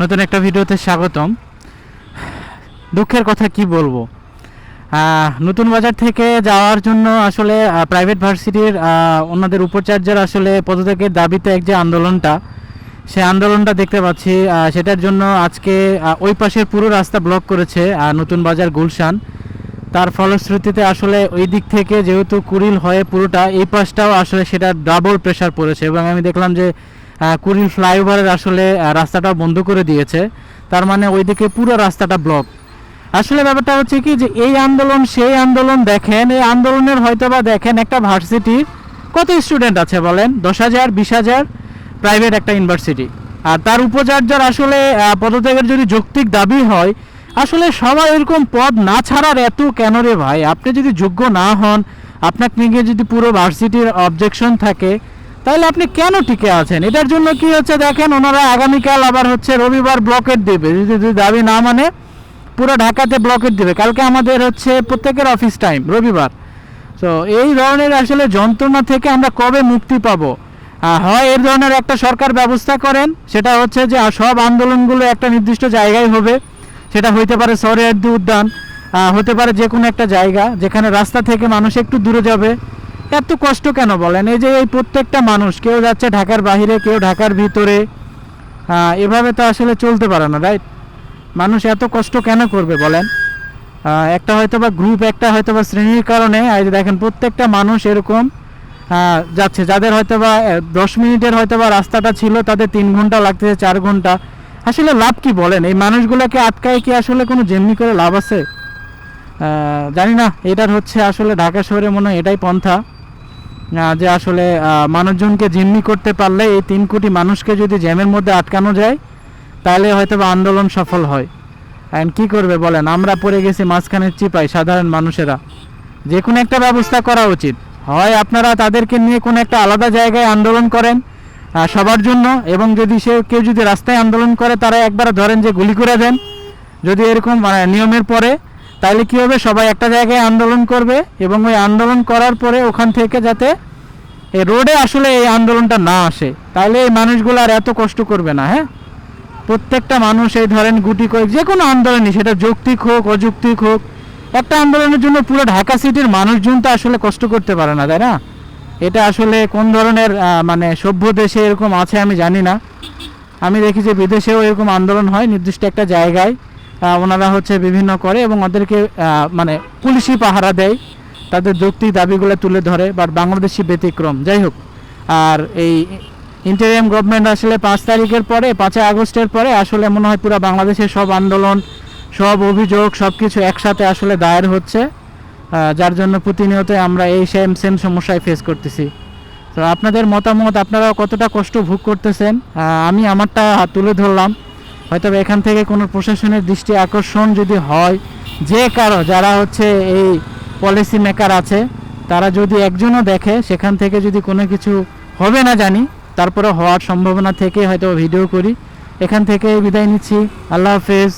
নতুন একটা ভিডিওতে স্বাগতম। দুঃখের কথা কি বলব? নতুন বাজার থেকে যাওয়ার জন্য আসলে প্রাইভেট ভার্সিটির ওনাদের উপাচার্যের আসলে পদত্যাগের দাবিতে এক যে আন্দোলনটা, সেই আন্দোলনটা দেখতে পাচ্ছি সেটার জন্য আজকে ওই পাশের পুরো রাস্তা ব্লক করেছে নতুন বাজার গুলশান। তার ফলশ্রুতিতে আসলে ওই দিক থেকে যেহেতু কুড়িল হয়ে পুরোটা, এই পাশটাও আসলে সেটা ডাবল প্রেশার পড়েছে এবং আমি দেখলাম যে কুড়িল ফ্লাইওভারের আসলে রাস্তাটা বন্ধ করে দিয়েছে। তার মানে ওইদিকে পুরো রাস্তাটা ব্লক আসলে ব্যাপারটা হচ্ছে কি যে, এই আন্দোলন, সেই আন্দোলন দেখেন, এই আন্দোলনের হয়তো বা দেখেন একটা ভার্সিটির কত স্টুডেন্ট আছে বলেন? দশ হাজার, বিশ হাজার প্রাইভেট একটা ইউনিভার্সিটি আর তার উপাচার্যের আসলে পদত্যাগের যদি যৌক্তিক দাবি হয়, আসলে সবাই এরকম পদ না ছাড়ার এত কেন রে ভাই? আপনি যদি যোগ্য না হন আপনাকে নিয়ে যদি পুরো ভার্সিটির অবজেকশন থাকে তাহলে আপনি কেন টিকে আছেন? এটার জন্য কি হচ্ছে দেখেন, ওনারা আগামীকাল আবার হচ্ছে রবিবার ব্লকেট দেবে। যদি দাবি না মানে পুরো ঢাকাতে ব্লকেট দেবে। কালকে আমাদের হচ্ছে প্রত্যেকের অফিস টাইম রবিবার। তো এই ধরনের আসলে যন্ত্রণা থেকে আমরা কবে মুক্তি পাবো? হয় এর ধরনের একটা সরকার ব্যবস্থা করেন, সেটা হচ্ছে যে সব আন্দোলনগুলো একটা নির্দিষ্ট জায়গায় হবে। সেটা হইতে পারে সরেয়ার্দি উদ্যান হতে পারে যে কোনো একটা জায়গা, যেখানে রাস্তা থেকে মানুষ একটু দূরে যাবে। এত কষ্ট কেন বলেন? এই যে এই প্রত্যেকটা মানুষ, কেউ যাচ্ছে ঢাকার বাইরে কেউ ঢাকার ভিতরে এভাবে তো আসলে চলতে পারে না রাইট মানুষ এত কষ্ট কেন করবে বলেন? একটা হয়তো বা গ্রুপ একটা হয়তো বা শ্রেণির কারণে, এই যে দেখেন প্রত্যেকটা মানুষ এরকম যাচ্ছে। যাদের হয়তো বা দশ মিনিটের হয়তো বা রাস্তাটা ছিল, তাদের তিন ঘণ্টা লাগতেছে, চার ঘণ্টা। আসলে লাভ কি বলেন? এই মানুষগুলোকে আটকায় কি আসলে কোনো যেমনি করে লাভ আছে? জানি না, এটার হচ্ছে আসলে ঢাকা শহরে মনে হয় এটাই পন্থা। যে আসলে মানুষজনকে জিম্মি করতে পারলে এই তিন কোটি মানুষকে যদি জ্যামের মধ্যে আটকানো যায়, তাহলে হয়তো আন্দোলন সফল হয়। অ্যান্ড কি করবে বলেন? আমরা পড়ে গেছি মাঝখানের চিপাই সাধারণ মানুষেরা। যে কোনো একটা ব্যবস্থা করা উচিত। হয় আপনারা তাদেরকে নিয়ে কোনো একটা আলাদা জায়গায় আন্দোলন করেন সবার জন্য, এবং যদি সে কেউ যদি রাস্তায় আন্দোলন করে, তারা একবার ধরেন যে গুলি করে দেন। যদি এরকম মানে নিয়মের পরে তাহলে কি হবে? সবাই একটা জায়গায় আন্দোলন করবে এবং ওই আন্দোলন করার পরে ওখান থেকে যাতে এই রোডে আসলে এই আন্দোলনটা না আসে। তাহলে এই মানুষগুলো আর এত কষ্ট করবে না হ্যাঁ? প্রত্যেকটা মানুষ এই ধরেন গুটি করে যে কোনো আন্দোলনই, সেটা যৌক্তিক হোক, অযৌক্তিক হোক, একটা আন্দোলনের জন্য পুরো ঢাকা সিটির মানুষজন তো আসলে কষ্ট করতে পারে না, তাই না? এটা আসলে কোন ধরনের মানে সভ্য দেশে এরকম আছে আমি জানি না। আমি দেখি যে বিদেশেও এরকম আন্দোলন হয়, নির্দিষ্ট একটা জায়গায়। ওনারা হচ্ছে বিভিন্ন করে এবং ওদেরকে মানে পুলিশি পাহারা দেয়, তাদের যৌক্তিক দাবিগুলো তুলে ধরে বাট বাংলাদেশি ব্যতিক্রম। যাই হোক, আর এই ইন্টারিয়াম গভর্নমেন্ট আসলে পাঁচ তারিখের পরে, পাঁচই আগস্টের পরে আসলে মনে হয় পুরো বাংলাদেশের সব আন্দোলন, সব অভিযোগ সব কিছু একসাথে আসলে দায়ের হচ্ছে। যার জন্য প্রতিনিয়ত আমরা এই সেম সেম সমস্যায় ফেস করতেছি। তো আপনাদের মতামত আপনারা কতটা কষ্ট ভোগ করতেছেন? আমি আমারটা তুলে ধরলাম। হয়তো এখান থেকে কোনো প্রশাসনের দৃষ্টি আকর্ষণ যদি হয়, যে কারও, যারা হচ্ছে এই পলিসি মেকার আছে, তারা যদি একজনও দেখে, সেখান থেকে যদি কোনো কিছু হবে না জানি তারপরে হওয়ার সম্ভাবনা থেকে হয়তো ভিডিও করি। এখান থেকে বিদায় নিচ্ছি। আল্লাহ হাফেজ।